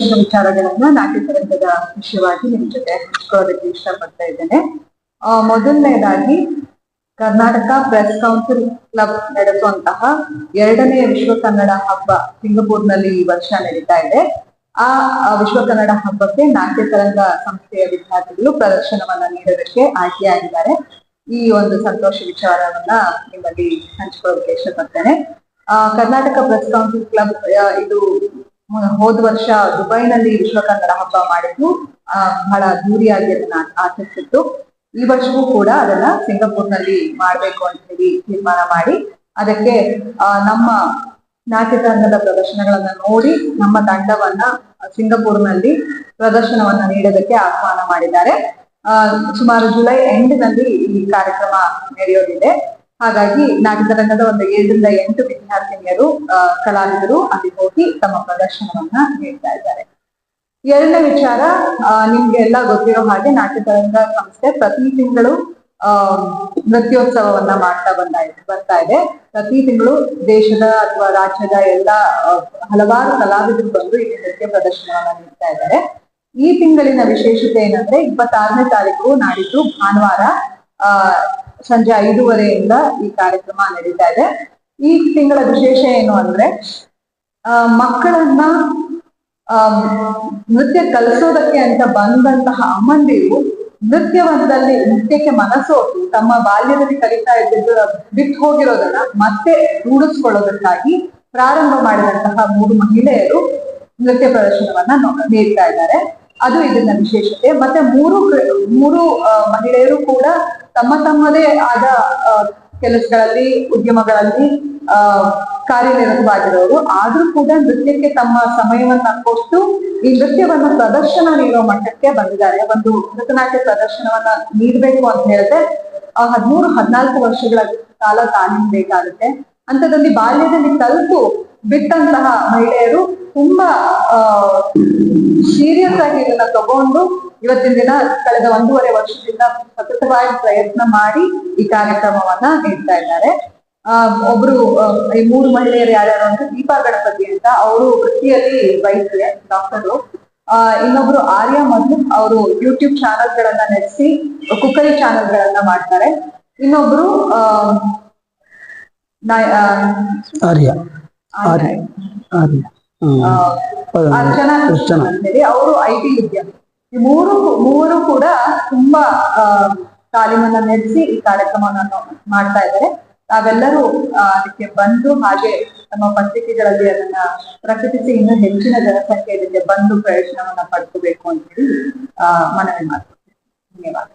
ವಿಚಾರಗಳನ್ನ ನಾಟ್ಯ ವಿಷಯವಾಗಿ ನಿಮ್ ಜೊತೆ ಹಂಚ್ಕೊಳ್ಳೋದಕ್ಕೆ ಇಷ್ಟಪಡ್ತಾ ಇದ್ದೇನೆ. ಮೊದಲನೇದಾಗಿ ಕರ್ನಾಟಕ ಪ್ರೆಸ್ ಕೌನ್ಸಿಲ್ ಕ್ಲಬ್ ನಡೆಸುವಂತಹ ಎರಡನೇ ವಿಶ್ವ ಕನ್ನಡ ಹಬ್ಬ ಸಿಂಗಪುರ್ನಲ್ಲಿ ಈ ವರ್ಷ ನಡೀತಾ ಇದೆ. ಆ ವಿಶ್ವ ಕನ್ನಡ ಹಬ್ಬಕ್ಕೆ ನಾಟ್ಯ ತರಂಗ ಸಂಸ್ಥೆಯ ವಿದ್ಯಾರ್ಥಿಗಳು ಪ್ರದರ್ಶನವನ್ನ ನೀಡೋದಕ್ಕೆ ಆಯ್ಕೆಯಾಗಿದ್ದಾರೆ. ಈ ಒಂದು ಸಂತೋಷ ವಿಚಾರವನ್ನ ನಿಮ್ಮಲ್ಲಿ ಹಂಚಿಕೊಳ್ಳೋದಕ್ಕೆ ಇಷ್ಟಪಡ್ತೇನೆ. ಕರ್ನಾಟಕ ಪ್ರೆಸ್ ಕೌನ್ಸಿಲ್ ಕ್ಲಬ್ ಇದು ಹೋದ ವರ್ಷ ದುಬೈನಲ್ಲಿ ವಿಶ್ವ ಕನ್ನಡ ಹಬ್ಬ ಮಾಡಿದ್ದು ಆ, ಬಹಳ ದೂರಿಯಾಗಿ ಅದನ್ನ ಆಚರಿಸಿತ್ತು ಈ ವರ್ಷವೂ ಕೂಡ ಅದನ್ನ ಸಿಂಗಾಪುರ್ನಲ್ಲಿ ಮಾಡ್ಬೇಕು ಅಂತ ಹೇಳಿ ತೀರ್ಮಾನ ಮಾಡಿ ಅದಕ್ಕೆ ನಮ್ಮ ನಾಟ್ಯತಂಡದ ಪ್ರದರ್ಶನಗಳನ್ನ ನೋಡಿ ನಮ್ಮ ತಂಡವನ್ನ ಸಿಂಗಾಪುರ್ನಲ್ಲಿ ಪ್ರದರ್ಶನವನ್ನ ನೀಡೋದಕ್ಕೆ ಆಹ್ವಾನ ಮಾಡಿದ್ದಾರೆ. ಸುಮಾರು ಜುಲೈ ಎಂಡ್ನಲ್ಲಿ ಈ ಕಾರ್ಯಕ್ರಮ ನಡೆಯೋದಿದೆ. ಹಾಗಾಗಿ ನಾಟಕರಂಗದ ಒಂದು ಏಳರಿಂದ ಎಂಟು ವಿದ್ಯಾರ್ಥಿನಿಯರು ಕಲಾವಿದರು ಅಲ್ಲಿ ಹೋಗಿ ತಮ್ಮ ಪ್ರದರ್ಶನವನ್ನ ನೀಡ್ತಾ ಇದ್ದಾರೆ. ಎರಡನೇ ವಿಚಾರ ನಿಮ್ಗೆ ಎಲ್ಲ ಗೊತ್ತಿರೋ ಹಾಗೆ ನಾಟ್ಯತರಂಗ ಸಂಸ್ಥೆ ಪ್ರತಿ ತಿಂಗಳು ನೃತ್ಯೋತ್ಸವವನ್ನ ಮಾಡ್ತಾ ಬಂದ, ಬರ್ತಾ ಇದೆ. ಪ್ರತಿ ತಿಂಗಳು ದೇಶದ ಅಥವಾ ರಾಜ್ಯದ ಎಲ್ಲ ಹಲವಾರು ಕಲಾವಿದರು ಬಂದು ಇಲ್ಲಿ ನೃತ್ಯ ಪ್ರದರ್ಶನವನ್ನ ನೀಡ್ತಾ ಇದ್ದಾರೆ. ಈ ತಿಂಗಳಿನ ವಿಶೇಷತೆ ಏನಂದ್ರೆ, ಇಪ್ಪತ್ತಾರನೇ ತಾರೀಕು ನಾಡಿದ್ದು ಭಾನುವಾರ, ಆ ಸಂಜೆ ಐದೂವರೆಯಿಂದ ಈ ಕಾರ್ಯಕ್ರಮ ನಡೀತಾ ಇದೆ. ಈ ತಿಂಗಳ ವಿಶೇಷ ಏನು ಅಂದ್ರೆ ಮಕ್ಕಳನ್ನ ನೃತ್ಯ ಕಲಿಸೋದಕ್ಕೆ ಅಂತ ಬಂದಂತಹ ಅಮ್ಮಂದಿರು ನೃತ್ಯವಂತದಲ್ಲಿ ನೃತ್ಯಕ್ಕೆ ಮನಸ್ಸೋತು ತಮ್ಮ ಬಾಲ್ಯದಲ್ಲಿ ಕಲಿತಾ ಇದ್ದಿದ್ದು ಬಿಟ್ಟು ಹೋಗಿರೋದನ್ನ ಮತ್ತೆ ರೂಢಿಸ್ಕೊಳ್ಳೋದಕ್ಕಾಗಿ ಪ್ರಾರಂಭ ಮಾಡಿದಂತಹ ಮೂರು ಮಹಿಳೆಯರು ನೃತ್ಯ ಪ್ರದರ್ಶನವನ್ನ ನೀಡ್ತಾ ಇದ್ದಾರೆ. ಅದು ಇದನ್ನ ವಿಶೇಷತೆ. ಮತ್ತೆ ಮೂರು ಮೂರು ಮಹಿಳೆಯರು ಕೂಡ ತಮ್ಮ ತಮ್ಮದೇ ಆದ ಕೆಲಸಗಳಲ್ಲಿ, ಉದ್ಯಮಗಳಲ್ಲಿ, ಆ, ಕಾರ್ಯನಿರತವಾಗಿರೋರು. ಆದ್ರೂ ಕೂಡ ನೃತ್ಯಕ್ಕೆ ತಮ್ಮ ಸಮಯವನ್ನ ಕೊಟ್ಟು ಈ ನೃತ್ಯವನ್ನು ಪ್ರದರ್ಶನ ನೀಡೋ ಮಟ್ಟಕ್ಕೆ ಬಂದಿದ್ದಾರೆ. ಒಂದು ಭರತನಾಟ್ಯ ಪ್ರದರ್ಶನವನ್ನ ನೀಡಬೇಕು ಅಂತ ಹೇಳಿದ್ರೆ ಹದಿಮೂರು, ಹದಿನಾಲ್ಕು ವರ್ಷಗಳ ಕಾಲ ತಾನೇ ಬೇಕಾಗುತ್ತೆ. ಅಂತದಲ್ಲಿ ಬಾಲ್ಯದಲ್ಲಿ ತಲುಪು ಬಿಟ್ಟಂತಹ ಮಹಿಳೆಯರು ತುಂಬಾ ಸೀರಿಯಸ್ ಆಗಿ ಇದನ್ನ ತಗೊಂಡು ಇವತ್ತಿನ ದಿನ ಕಳೆದ ಒಂದೂವರೆ ವರ್ಷದಿಂದ ಸತತವಾಗಿ ಪ್ರಯತ್ನ ಮಾಡಿ ಈ ಕಾರ್ಯಕ್ರಮವನ್ನ ನೀಡ್ತಾ ಇದ್ದಾರೆ. ಆ ಒಬ್ರು ಈ ಮೂರು ಮಹಿಳೆಯರು ಯಾರ್ಯಾರು ಅಂದ್ರೆ ದೀಪಾ ಗಣಪತಿ ಅಂತ. ಅವರು ವೃತ್ತಿಯಲ್ಲಿ ವೈದ್ಯೆ ಡಾಕ್ಟರು. ಆ ಇನ್ನೊಬ್ರು ಆರ್ಯ ಮಧು. ಅವರು ಯೂಟ್ಯೂಬ್ ಚಾನಲ್ ಗಳನ್ನ ನಡೆಸಿ ಕುಕ್ಕರಿ ಚಾನಲ್ ಗಳನ್ನ ಮಾಡ್ತಾರೆ ಇನ್ನೊಬ್ರು ಆರ್ಯ. ಆರ್ಯ. ಅರ್ಚನಾ ಅವರು ಐ ಟಿ ಉದ್ಯಮಿ ಈ ಮೂರು ಮೂವರು ಕೂಡ ತುಂಬಾ ತಾಲೀಮನ್ನ ನಡೆಸಿ ಈ ಕಾರ್ಯಕ್ರಮವನ್ನು ಮಾಡ್ತಾ ಇದ್ದಾರೆ. ತಾವೆಲ್ಲರೂ ಅದಕ್ಕೆ ಬಂದು ಹಾಗೆ ನಮ್ಮ ಪತ್ರಿಕೆಗಳಲ್ಲಿ ಅದನ್ನ ಪ್ರಕಟಿಸಿ ಇನ್ನೂ ಹೆಚ್ಚಿನ ಜನಸಂಖ್ಯೆ ಇದಕ್ಕೆ ಬಂದು ಪ್ರಯೋಜನವನ್ನ ಪಡ್ಕೋಬೇಕು ಅಂತ ಹೇಳಿ ಮನವಿ ಮಾಡ್ತೀನಿ ಧನ್ಯವಾದ.